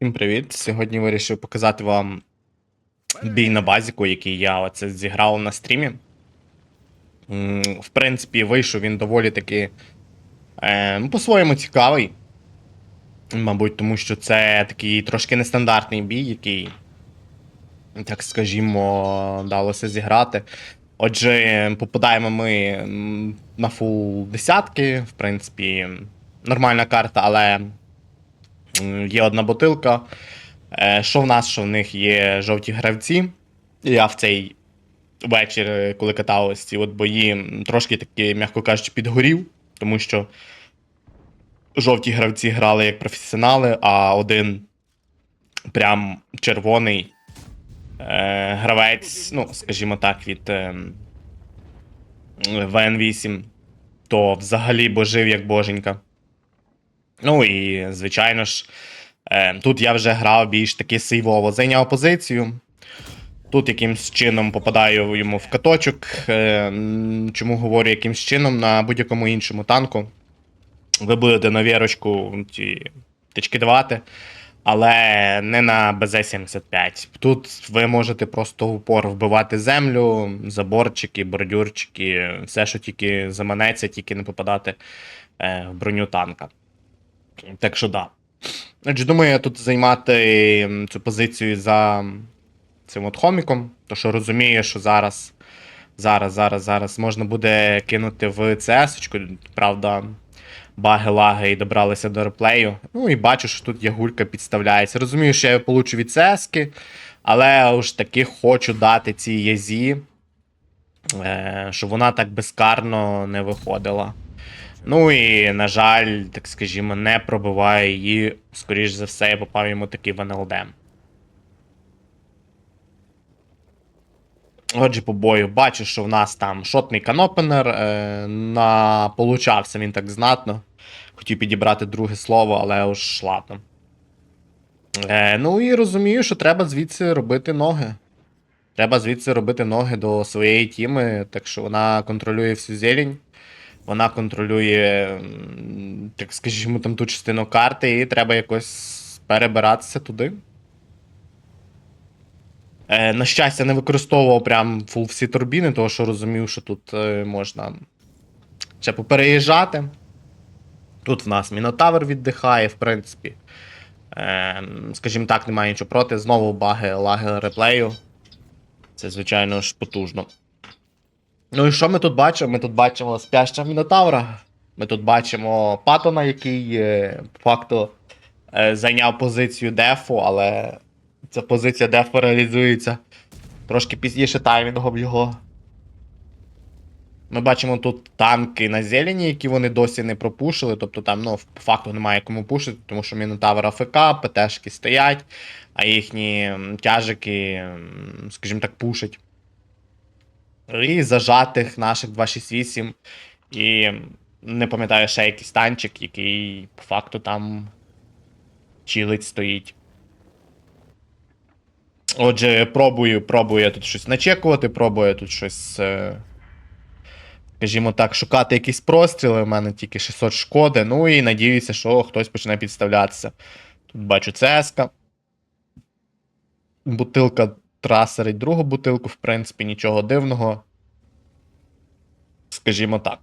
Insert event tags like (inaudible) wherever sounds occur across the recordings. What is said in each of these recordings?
Всім привіт! Сьогодні вирішив показати вам бій на базіку, який я оце зіграв на стрімі. В принципі, вийшов він доволі таки е, ну, по-своєму цікавий. Мабуть, тому що це такий трошки нестандартний бій, який, так скажімо, далося зіграти. Отже, попадаємо ми на фул десятки, в принципі, нормальна карта, але Є одна бутилка. Е, Що в нас, що в них є жовті гравці. Я в цей вечір, е, коли катав ось ці от бої, трошки таки, м'яко кажучи, підгорів, тому що жовті гравці грали як професіонали, а один прям червоний е, гравець, ну, скажімо так, від е, ВН8, то взагалі божив як боженька. Ну і, звичайно ж, е, тут я вже грав більш таки сейвово. Зайняв позицію. Тут якимсь чином попадаю йому в каточок. Е, чому говорю якимсь чином на будь-якому іншому танку. Ви будете на вірочку ті тички давати, але не на БЗ-75. Тут ви можете просто в упор вбивати землю, заборчики, бордюрчики, все, що тільки заманеться, тільки не попадати е, в броню танка. Так що да. Отже, думаю, я тут займати цю позицію за цим от хоміком, то що розумію, що зараз, зараз, зараз, зараз можна буде кинути в CS-очку. Правда, баги, лаги і добралися до реплею. Ну і бачу, що тут Ягулька підставляється. Розумію, що я получу від CS-ки, але уж таки хочу дати цій язі, е, щоб вона так безкарно не виходила. Ну і, на жаль, так скажімо, не пробиває її. Скоріш за все, я попав йому таки в НЛД. Отже, по бою бачу, що в нас там шотний канопенер. Е, на... Получався він так знатно. Хотів підібрати друге слово, але уж ладно. Е, ну і розумію, що треба звідси робити ноги. Треба звідси робити ноги до своєї тіми, так що вона контролює всю зелень. Вона контролює, так скажімо, там ту частину карти, і треба якось перебиратися туди. Е, на щастя, не використовував прям фул всі турбіни, тому що розумів, що тут е, можна ще попереїжджати. Тут в нас Мінотавр віддихає, в принципі. Е, скажімо так, немає нічого проти. Знову баги лаги реплею. Це, звичайно ж, потужно. Ну і що ми тут бачимо? Ми тут бачимо спяща Мінотавра. Ми тут бачимо Патона, який е, по факту е, зайняв позицію дефу, але ця позиція дефу реалізується трошки пізніше таймінгом його. Ми бачимо тут танки на зелені, які вони досі не пропушили. Тобто там, ну, по факту немає кому пушити, тому що Мінотавр АФК, ПТшки стоять, а їхні тяжики, скажімо так, пушать. І зажатих наших 268. І не пам'ятаю ще якийсь танчик, який по факту там чилить стоїть. Отже, пробую, пробую я тут щось начекувати, пробую я тут щось. Е... Скажімо так, шукати якісь простріли. У мене тільки 600 шкоди. Ну і надіюся, що хтось почне підставлятися. Тут бачу цеска. Бутилка трасерить другу бутилку, в принципі, нічого дивного. Скажімо так.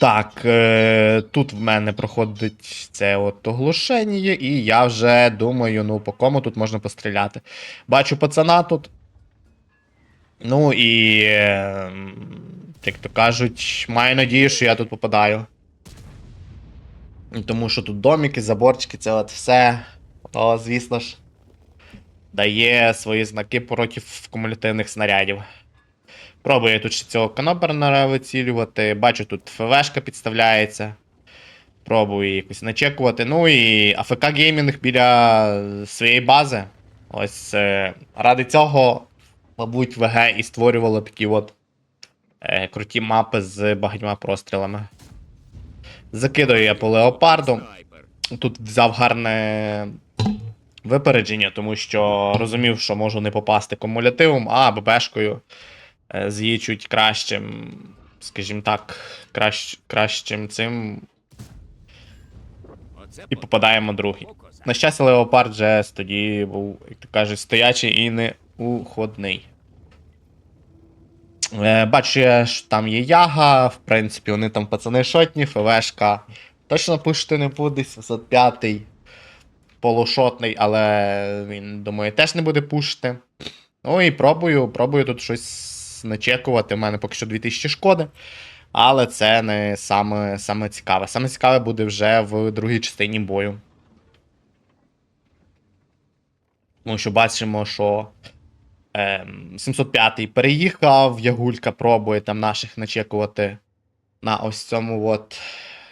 Так, е, тут в мене проходить це от оглушення, і я вже думаю, ну, по кому тут можна постріляти. Бачу пацана тут. Ну і, е, як то кажуть, маю надію, що я тут попадаю. Тому що тут доміки, заборчики, це от все. О, звісно ж дає свої знаки проти кумулятивних снарядів. Пробую тут ще цього канобернера вицілювати. Бачу, тут ФВшка підставляється. Пробую якось начекувати. Ну і АФК геймінг біля своєї бази. Ось е, ради цього, мабуть, ВГ і створювало такі от е, круті мапи з багатьма прострілами. Закидаю я по леопарду. Тут взяв гарне випередження, тому що розумів, що можу не попасти кумулятивом, а ББшкою е, з її чуть кращим, скажімо так, кращ, кращим цим і попадаємо другий. На щастя, леопард же тоді був, як то кажуть, стоячий і не уходний. Е, бачу, що там є яга, в принципі, вони там пацани шотні, ФВшка. Точно пушити не буде, 705-й полушотний, але він, думаю, теж не буде пушити. Ну і пробую, пробую тут щось начекувати. У мене поки що 2000 шкоди. Але це не саме, саме цікаве. Саме цікаве буде вже в другій частині бою. Тому що бачимо, що ем, 705-й переїхав, Ягулька пробує там наших начекувати на ось цьому, от,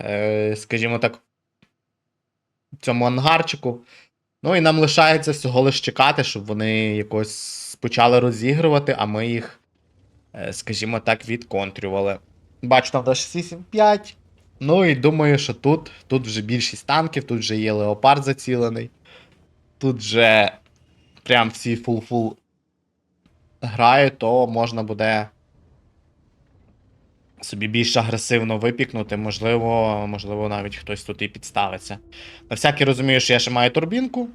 е, скажімо так, цьому ангарчику. Ну і нам лишається всього лиш чекати, щоб вони якось почали розігрувати, а ми їх, е, скажімо так, відконтрювали. Бачу, там теж 8-5. Ну і думаю, що тут, тут вже більшість танків, тут вже є леопард зацілений. Тут вже прям всі фул-фул грають, то можна буде собі більш агресивно випікнути. Можливо, можливо, навіть хтось тут і підставиться. На всякий розумію, що я ще маю турбінку.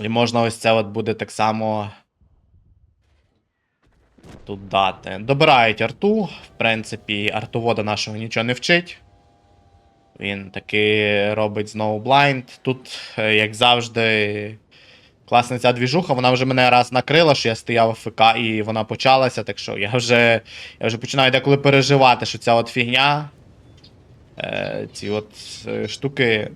І можна ось це от буде так само. Тут дати. Добирають арту. В принципі, артовода нашого нічого не вчить. Він таки робить знову блайнд. Тут, е, як завжди, класна ця двіжуха. Вона вже мене раз накрила, що я стояв в ФК і вона почалася. Так що я вже, я вже починаю деколи переживати, що ця от фігня. Е, ці от е, штуки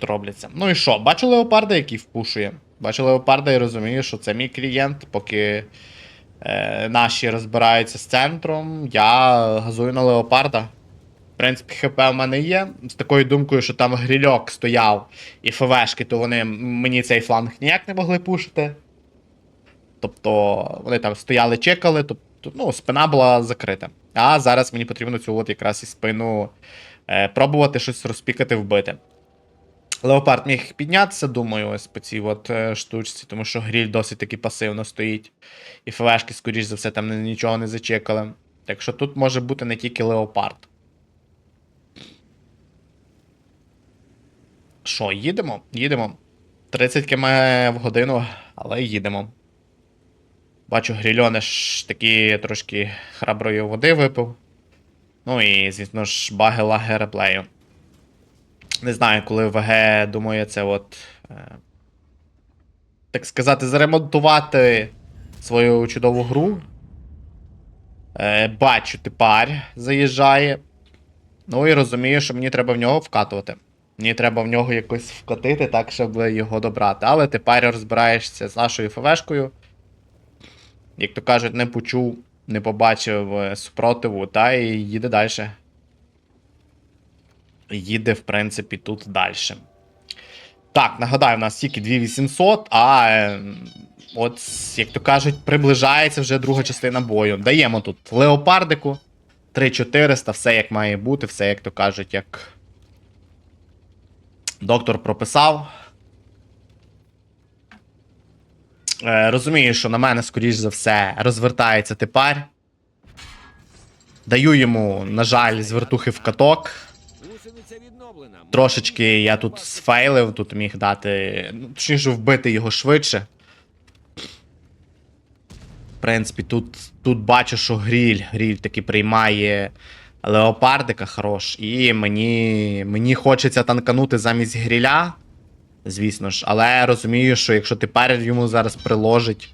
робляться. Ну і що? Бачу леопарда, який впушує. Бачу леопарда і розумію, що це мій клієнт, поки е, наші розбираються з центром, я газую на леопарда. В принципі, ХП в мене є. З такою думкою, що там грільок стояв і ФВшки, то вони мені цей фланг ніяк не могли пушити. Тобто вони там стояли, чекали, тобто, ну, спина була закрита. А зараз мені потрібно цю от якраз і спину е, пробувати щось розпікати, вбити. Леопард міг піднятися, думаю, ось по цій от е, штучці, тому що гріль досить таки пасивно стоїть. І ФВшки, скоріш за все, там нічого не зачекали. Так що тут може бути не тільки леопард. Що, їдемо? Їдемо. 30 км в годину, але їдемо. Бачу, грільоне ж таки трошки храброї води випив. Ну і, звісно ж, баги лаги реплею. Не знаю, коли ВГ думає це от. Е, так сказати, заремонтувати свою чудову гру. Е, бачу, тепер заїжджає. Ну і розумію, що мені треба в нього вкатувати. Мені треба в нього якось вкатити так, щоб його добрати. Але тепер розбираєшся з нашою ФВшкою. Як то кажуть, не почув, не побачив е, супротиву, та і їде далі. Їде, в принципі, тут далі. Так, нагадаю, у нас тільки 2800, а е, от, як то кажуть, приближається вже друга частина бою. Даємо тут леопардику. 3400, все як має бути, все, як то кажуть, як доктор прописав. Е, розумію, що на мене, скоріш за все, розвертається тепер. Даю йому, на жаль, з вертухи в каток. Трошечки я тут сфейлив, тут міг дати. Ну, точніше, вбити його швидше. В принципі, тут, тут бачу, що гріль. Гріль таки приймає леопардика хорош. І мені, мені хочеться танканути замість гріля. Звісно ж, але розумію, що якщо тепер йому зараз приложить,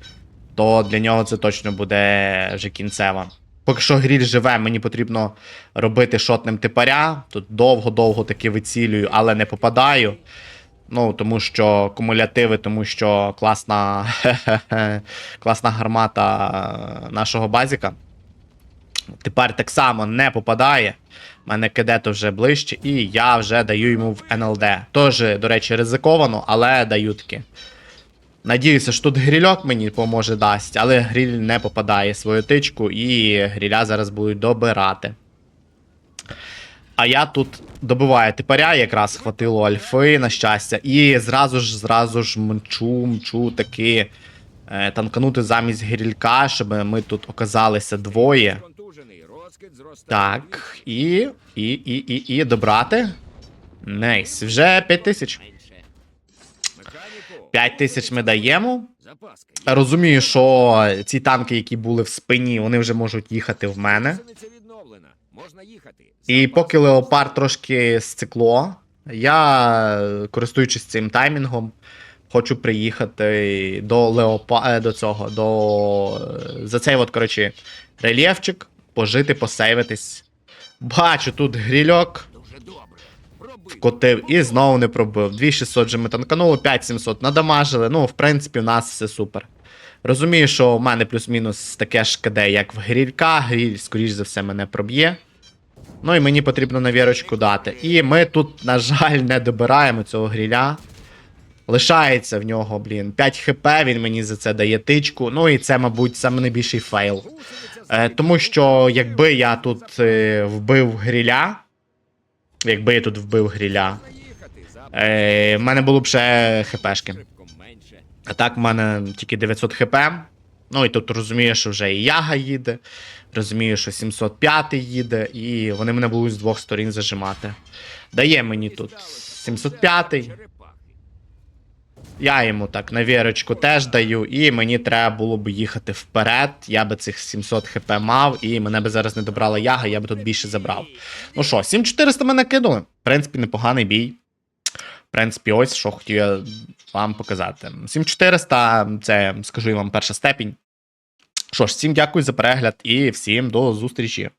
то для нього це точно буде вже кінцева. Поки що гріль живе, мені потрібно робити шотним типаря. Тут довго-довго таки вицілюю, але не попадаю. Ну, тому що кумулятиви, тому що класна, (laughs) класна гармата нашого базіка. Тепер так само не попадає. У мене КД то вже ближче, і я вже даю йому в НЛД. Тож, до речі, ризиковано, але даю таки. Надіюся, що тут грільок мені поможе дасть, але гріль не попадає свою тичку, і гріля зараз будуть добирати. А я тут добиваю типаря, якраз хватило альфи, на щастя, і зразу ж, зразу ж мчу, мчу таки е, танканути замість грілька, щоб ми тут оказалися двоє. Так, і. І, і, і, і добрати. Найс. Вже 5 тисяч. 5 тисяч ми даємо. Розумію, що ці танки, які були в спині, вони вже можуть їхати в мене. І поки леопард трошки стекло, я, користуючись цим таймінгом, хочу приїхати до леопа... е, до цього, до. е, За цей от, коротше, рельєфчик, пожити, посейвитись. Бачу, тут грільок вкотив і знову не пробив. 2600 же ми танканули, 5700 надамажили. Ну, в принципі, у нас все супер. Розумію, що в мене плюс-мінус таке ж КД, як в грілька. Гріль, скоріш за все, мене проб'є. Ну і мені потрібно навірочку дати. І ми тут, на жаль, не добираємо цього гріля. Лишається в нього, блін, 5 хп, він мені за це дає тичку. Ну і це, мабуть, саме найбільший фейл. Е, тому що якби я тут е, вбив гріля, якби я тут вбив гріля, е, в мене було б ще хпшки. А так в мене тільки 900 хп. Ну і тут розумію, що вже і Яга їде, розумію, що 705 їде, і вони мене будуть з двох сторін зажимати. Дає мені тут 705. Я йому так на вірочку теж даю, і мені треба було б їхати вперед. Я би цих 700 хп мав, і мене би зараз не добрала яга, я би тут більше забрав. Ну що, 7400 мене кинули. В принципі, непоганий бій. В принципі, ось що хотів я вам показати. 7400 це, скажу я вам, перша степінь. Що ж, всім дякую за перегляд і всім до зустрічі.